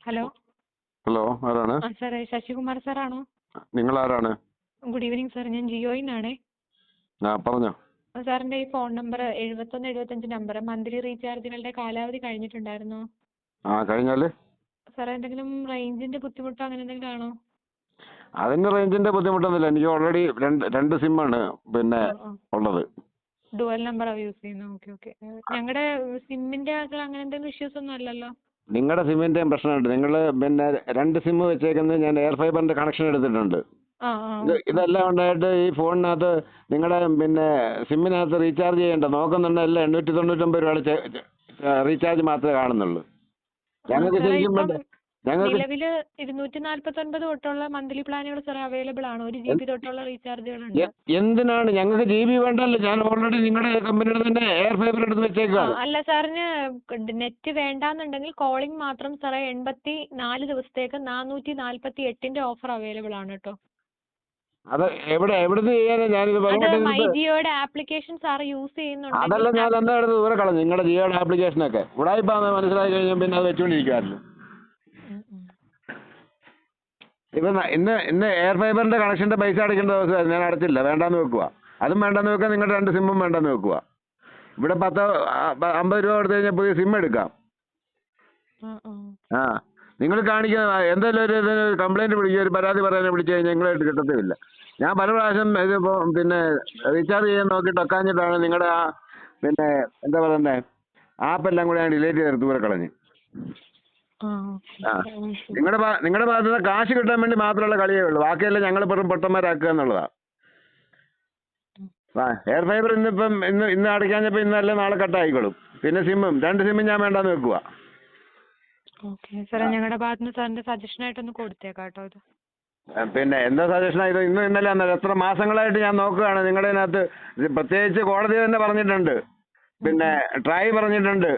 Hello hello ആരാണ്? ആ സാറേ ശശികുമാർ സാറാണോ? നിങ്ങൾ ആരാണ് ഗുഡ് ഈവനിങ് സാർ ഞാൻ ജിയോയിൽ നിന്നാണേ ആ പറഞ്ഞോ. ആ, സാറിന്റെ ഈ ഫോൺ നമ്പർ എഴുപത്തൊന്ന് എഴുപത്തഞ്ച് നമ്പർ മന്ത്ലി റീചാർജുകളുടെ കാലാവധി കഴിഞ്ഞിട്ടുണ്ടായിരുന്നോ? ആ കഴിഞ്ഞാൽ? സാറേ എന്തെങ്കിലും റേഞ്ചിന്റെ ബുദ്ധിമുട്ടോ അങ്ങനെ എന്തെങ്കിലും ആണോ? അതിന് റേഞ്ചിന്റെ ബുദ്ധിമുട്ടൊന്നുമില്ല. എനിക്ക് ഓൾറെഡി രണ്ട് രണ്ട് സിമ്മാണ് പിന്നെ. ഉള്ളത്. ഡുവൽ നമ്പറാണ് യൂസ് ചെയ്യുന്നത്. Okay okay. ഞങ്ങളുടെ സിമ്മിന്റെ അങ്ങനെ എന്തെങ്കിലും ഇഷ്യൂസ് ഒന്നും അല്ലല്ലോ? നിങ്ങളുടെ സിമ്മിന്റെയും പ്രശ്നമുണ്ട്. നിങ്ങൾ പിന്നെ രണ്ട് സിമ്മ് വെച്ചേക്കുന്നത് ഞാൻ എയർ ഫൈബറിന്റെ കണക്ഷൻ എടുത്തിട്ടുണ്ട്. ഇത് ഇതെല്ലാം ഉണ്ടായിട്ട് ഈ ഫോണിനകത്ത് നിങ്ങളുടെ പിന്നെ സിമ്മിനകത്ത് റീചാർജ് ചെയ്യേണ്ട നോക്കുന്നുണ്ടെങ്കിൽ എണ്ണൂറ്റി തൊണ്ണൂറ്റൊമ്പത് രൂപയുടെ റീചാർജ് മാത്രമേ കാണുന്നുള്ളൂ. ഞങ്ങൾക്ക് ശരിക്കും നിലവിൽ ഇരുന്നൂറ്റി നാൽപ്പത്തൊൻപത് തൊട്ടുള്ള മന്ത്ലി പ്ലാനുകൾ സാർ അവൈലബിൾ ആണ്. ഒരു ജി ബി തൊട്ടുള്ള റീചാർജുകൾ ഉണ്ട് എന്തിനാണ്? ഞങ്ങൾക്ക് ജി ബി വേണ്ടല്ലോ. ഞാൻ ഓൾറെഡി നിങ്ങളുടെ കമ്പനിയുടെ തന്നെ എയർ ഫൈബർ എടുത്ത് വെച്ചേക്കാം അല്ല സാറിന് നെറ്റ് വേണ്ടാന്നുണ്ടെങ്കിൽ കോളിംഗ് മാത്രം സാറേ എൺപത്തി നാല് ദിവസത്തേക്ക് നാനൂറ്റി നാല്പത്തി എട്ടിന്റെ ഓഫർ അവൈലബിൾ ആണ് കേട്ടോ. അത് എവിടെ എവിടുന്ന് ചെയ്യാനാ? ഞാനിത് ജിയോയുടെ ആപ്ലിക്കേഷൻ സാർ യൂസ് അതല്ല ഞാൻ എന്താ എടുത്ത് ദൂരെ കളഞ്ഞു? നിങ്ങളുടെ ജിയോയുടെ ആപ്ലിക്കേഷനൊക്കെ. ഉടായിപ്പാന്ന് മനസ്സിലായി കഴിഞ്ഞാൽ പിന്നെ അത് വെച്ചുകൊണ്ടിരിക്കുവായിരുന്നു ഇപ്പം ഇന്ന് ഇന്ന് എയർ ഫൈബറിന്റെ കണക്ഷന്റെ പൈസ അടയ്ക്കേണ്ട ദിവസമായിരുന്നു ഞാൻ അടച്ചില്ല വേണ്ടാന്ന് വെക്കുക അതും വേണ്ടാന്ന് വെക്കുക നിങ്ങളുടെ രണ്ട് സിമ്മും വേണ്ടാന്ന് വെക്കുക ഇവിടെ പത്ത് അമ്പത് രൂപ കൊടുത്തു കഴിഞ്ഞാൽ പുതിയ സിം എടുക്കാം. ആ, നിങ്ങൾ കാണിക്കുന്ന എന്തെങ്കിലും ഒരു കംപ്ലൈന്റ് വിളിക്കുക ഒരു പരാതി പറയാൻ വിളിച്ചു കഴിഞ്ഞാൽ നിങ്ങളായിട്ട് കിട്ടത്തുമില്ല ഞാൻ പല പ്രാവശ്യം ഇതിപ്പോൾ പിന്നെ റീചാർജ് ചെയ്യാൻ നോക്കി ഒക്കാഞ്ഞിട്ടാണ് നിങ്ങളുടെ ആ പിന്നെ എന്താ പറയുന്നത് ആപ്പെല്ലാം കൂടെ ഞാൻ ഡിലേറ്റ് ചെയ്ത് ദൂരെ കളഞ്ഞ്. നിങ്ങളുടെ നിങ്ങളുടെ ഭാഗത്ത് നിന്ന് കാശ് കിട്ടാൻ വേണ്ടി മാത്രമുള്ള കളിയേ ഉള്ളൂ. ബാക്കിയെല്ലാം ഞങ്ങൾ വെറും പൊട്ടന്മാരാക്കുക എന്നുള്ളതാ. ആ എയർ ഫൈബർ ഇന്നിപ്പം ഇന്ന് ഇന്ന് അടയ്ക്കാഞ്ഞപ്പോൾ ഇന്നല്ല നാളെ കട്ടായിക്കോളും. പിന്നെ സിമ്മും. രണ്ട് സിമ്മും ഞാൻ വേണ്ടാന്ന് വെക്കുക ഞങ്ങളുടെ സാറിന്റെ സജഷൻ ആയിട്ടൊന്ന് കൊടുത്തേക്കാട്ടോ ഇത്. പിന്നെ എന്താ സജഷൻ ഇത് ഇന്ന് ഇന്നലെ അന്നല്ല എത്ര മാസങ്ങളായിട്ട് ഞാൻ നോക്കുകയാണ് നിങ്ങളുടെ അതിനകത്ത് പ്രത്യേകിച്ച് കോടതി തന്നെ പറഞ്ഞിട്ടുണ്ട്. പിന്നെ ട്രൈ പറഞ്ഞിട്ടുണ്ട്.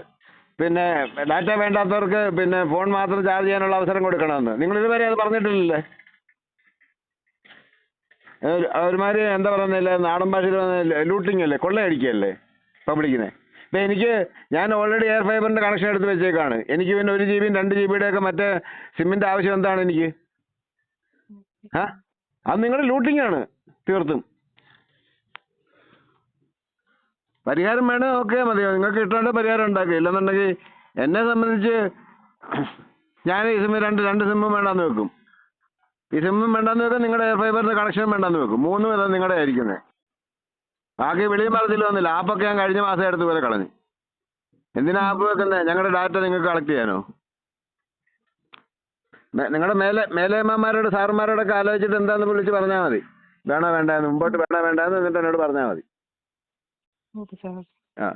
പിന്നെ ഡാറ്റ വേണ്ടാത്തവർക്ക് പിന്നെ ഫോൺ മാത്രം ചാർജ് ചെയ്യാനുള്ള അവസരം കൊടുക്കണമെന്ന്. നിങ്ങൾ ഇതുവരെ അത് പറഞ്ഞിട്ടില്ലല്ലേ? ഒരു- ഒരുമാതിരി എന്താ പറയുന്നില്ല നാടൻ ഭാഷയിൽ ലൂട്ടിങ് അല്ലേ കൊള്ളയടിക്കല്ലേ പബ്ലിക്കിനെ ഇപ്പം എനിക്ക് ഞാൻ ഓൾറെഡി എയർ ഫൈബറിന്റെ കണക്ഷൻ എടുത്ത് വെച്ചേക്കാണ്. എനിക്ക് പിന്നെ ഒരു ജി ബിയും രണ്ട് ജി ബിയുടെ ഒക്കെ മറ്റേ സിമ്മിന്റെ ആവശ്യം എന്താണ് എനിക്ക്? ആ? അത് നിങ്ങളുടെ ലൂട്ടിംഗ് ആണ് തീർത്തും. പരിഹാരം വേണേ ഓക്കെ മതിയോ? നിങ്ങൾക്ക് കിട്ടാണ്ട് പരിഹാരം ഉണ്ടാക്കുക ഇല്ലെന്നുണ്ടെങ്കിൽ എന്നെ സംബന്ധിച്ച് ഞാൻ ഈ സിമ്മ് രണ്ട് രണ്ട് സിമ്മും വേണ്ടാന്ന് വെക്കും. ഈ സിമ്മും വേണ്ടാന്ന് വെക്കും നിങ്ങളുടെ എയർ ഫൈബറിന്റെ കണക്ഷനും വേണ്ടാന്ന് വെക്കും. മൂന്ന് വരെ നിങ്ങളുടെ ആയിരിക്കുന്നത് ബാക്കി വെളിയും പറഞ്ഞില്ല വന്നില്ല. ആപ്പൊക്കെ ഞാൻ കഴിഞ്ഞ മാസം എടുത്ത് പോലെ കളഞ്ഞു. എന്തിനാ ആപ്പ് വെക്കുന്നത് ഞങ്ങളുടെ ഡാറ്റ നിങ്ങൾക്ക് കളക്ട് ചെയ്യാനോ? നിങ്ങളുടെ മേലെ മേലേമാരോട് സാറുമാരോടൊക്കെ ആലോചിച്ചിട്ട് എന്താണെന്ന് വിളിച്ച് പറഞ്ഞാൽ മതി. വേണോ വേണ്ടാന്ന്? മുമ്പോട്ട് വേണോ വേണ്ടാന്ന് എന്നിട്ട് എന്നോട് പറഞ്ഞാൽ മതി. ഓക്കെ സാർ ആ